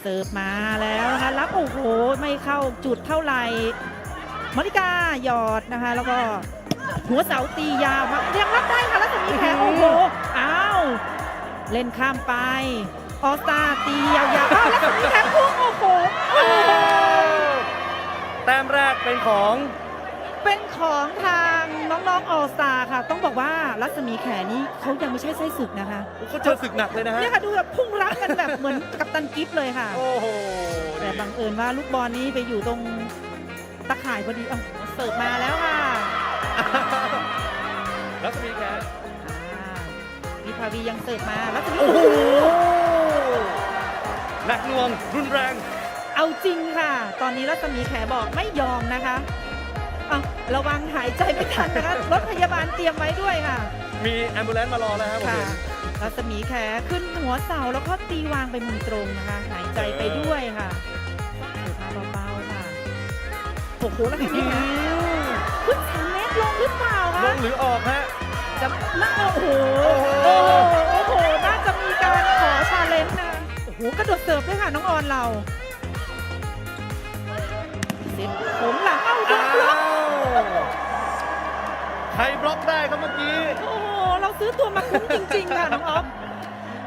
เสิร์ฟมาแล้วนะคะรับโอ้โหไม่เข้าจุดเท่าไหร่มริกาหยอดนะคะ แล้วก็หัวเสาตียาวมายังรับได้ค่ะแล้วจะมีแขโอ้โหอ้าวเล่นข้ามไป ออสตาตียาวๆอ้าวแล้วจะมีแขพุ่งโอ้โหโอ้โหแต้มแรกเป็นของ เป็นของทางน้องๆออสตาค่ะ ต้องบอกว่ารัศมีแขนี่เขายังไม่ใช่ไส้ศึกนะคะเขาเจอศึกหนักเลยนะฮะเนี่ยค่ะดูแบบพุ่งรับกันแบบเหมือนกับตันกิฟเลยค่ะ โอ้โหแต่บังเอิญว่าลูกบอลนี้ไปอยู่ตรงตะข่ายพอดีเอ้าเสิร์ฟมาแล้วค่ะรัศมีแขอ่าวิภาวียังเสิร์ฟมาแล้วจะมีโอ้โอ้โหโหหนักหน่วงรุนแรง เอาจริงค่ะ ตอนนี้รัศมีแขบอกไม่ยอมนะคะเอาระวังหายใจไม่ทันนะคะรถพยาบาลเตรียมไว้ด้วยค่ะ มีแอมบูเลนซ์มารอแล้วครับผมค่ะเห็น รัศมีแขขึ้นหัวเสาแล้วก็ตีวางไปมุมตรงนะคะ หายใจไปด้วยค่ะเสิร์ฟมาเบาๆค่ะโอ้โหรัศมีแขขึ้นสามเมตรลงหรือเปล่าลคะงหรือออกฮะ จะน่าโอ้โหโอ้โอ้โหโหโอ้โหน่าจะมีการขอชาเลนจ์นะโอ้โหกระโดดเสิร์ฟด้วยค่ะน้องออนเราเซฟผมหลัง ครบล็อกได้ครับเมื่อกี้ โอ้โห เราซื้อตัวมาคุ้มจริง ๆ ค่ะ น้องออฟ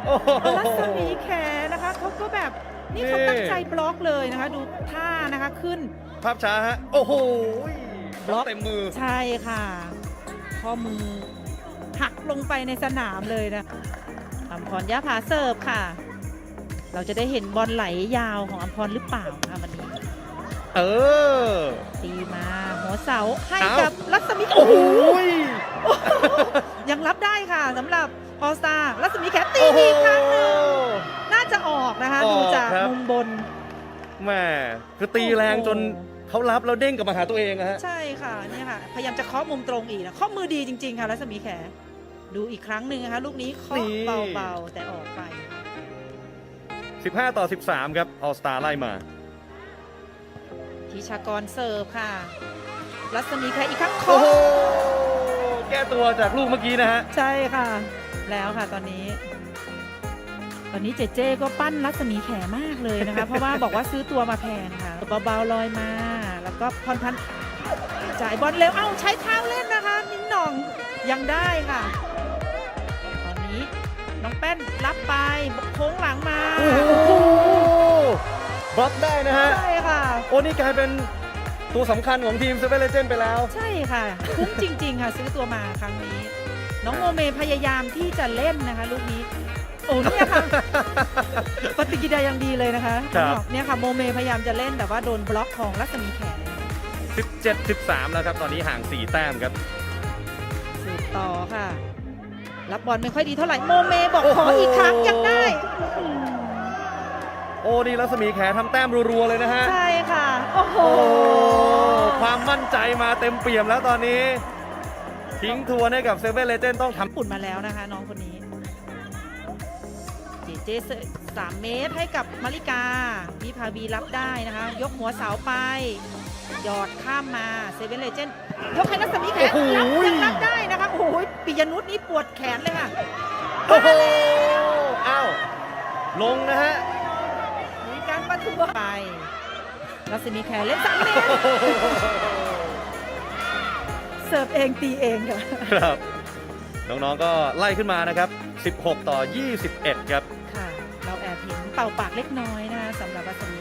โอ้โหรัศมีแขนะคะเขาก็แบบนี่เขานี่ตั้งใจบล็อกเลยนะคะ ดูท่านะคะขึ้น ภาพช้าฮะ โอ้โหบล็อกเต็มมือ ใช่ค่ะ ข้อมือหักลงไปในสนามเลยนะอัมพรย่าผาเสิร์ฟค่ะ เราจะได้เห็นบอลไหลยาวของอัมพรหรือเปล่าคะวันนี้ เออ ตีมาหัวเสาให้อ้าวกับรัศมีโอ้โหยังรับได้ค่ะสำหรับออสตารัศมีแขตีโอ้โหอีกครั้งหนึ่งน่าจะออกนะคะออกดูจากครับ มุมบน แหม่คือตีแรงจนโอ้โหเขารับแล้วเด้งกลับมาหาตัวเองอะฮะ ใช่ค่ะเนี่ยค่ะ พยายามจะเคาะมุมตรงอีกนะเคาะมือดีจริง ๆ ค่ะรัศมีแขดูอีกครั้งหนึ่งนะคะลูกนี้เคาะนี่ เบาๆแต่ออกไปค่ะ15 ต่อ 13 ครับออสตาไล่มา ทิชากรเสิร์ฟค่ะ รัศมีแขอีกครั้งโอ้เคาะโหแก้ตัวจากลูกเมื่อกี้นะฮะ ใช่ค่ะ แล้วค่ะตอนนี้ ตอนนี้เจเจก็ปั้นรัศมีแขมากเลยนะคะ เพราะว่าบอกว่าซื้อตัวมาแพงค่ะเบาๆลอยมา แล้วก็พรพันธ์จ่ายบอลเร็วเอ้าใช้เท้าเล่นนะคะ นิ้งหน่องยังได้ค่ะ ตอนนี้น้องแป้นรับไปโค้งหลังมาโอ้โห บล็อกได้นะฮะ ใช่ค่ะ โอ้นี่กลายเป็นตัวสำคัญของทีมเซเว่นเลเจนไปแล้ว ใช่ค่ะ คุ้มจริง ๆ ค่ะ ซื้อตัวมาครั้งนี้ น้องโมเมพยายามที่จะเล่นนะคะ ลูกนี้ โอ้เนี่ยค่ะ ปฏิกิริยายังดีเลยนะคะครับ เนี่ยค่ะโมเมพยายามจะเล่นแต่ว่าโดนบล็อกของรัศมีแขน17 13 แล้วครับ ตอนนี้ห่าง 4 แต้มครับ สืบต่อค่ะ รับบอลไม่ค่อยดีเท่าไหร่โมเมบอกโอ้ขโหออีกครั้งยังได้อืม โอ้นี่รัศมีแขทำแต้มรัวๆเลยนะฮะ ใช่ค่ะ โอ้โห โอ้ความมั่นใจมาเต็มเปี่ยมแล้วตอนนี้ ทิ้งทวนให้กับเซเว่นเลเจนต้องทำ ปุ่นมาแล้วนะคะน้องคนนี้ เจเจเสิร์ฟสามเมตรให้กับมาริกาวิภาวีรับได้นะคะ ยกหัวเสาไป หยอดข้ามมาเซเว่นเลเจนยกให้รัศมีแขนโอ้โห รับยังรับได้นะคะ โอ้โหปิยนุษนี่ปวดแขนเลยค่ะ โอ้โหอ้าวลงนะฮะ มีการประท้วงไปรัศมีแขนเล่นสามเมตรเสิร์ฟเองตีเองค่ะครับ น้องๆก็ไล่ขึ้นมานะครับ 16 ต่อ 21 ครับ ค่ะ เราแอบเห็นเป่าปากเล็กน้อยนะคะสำหรับรัศมีแข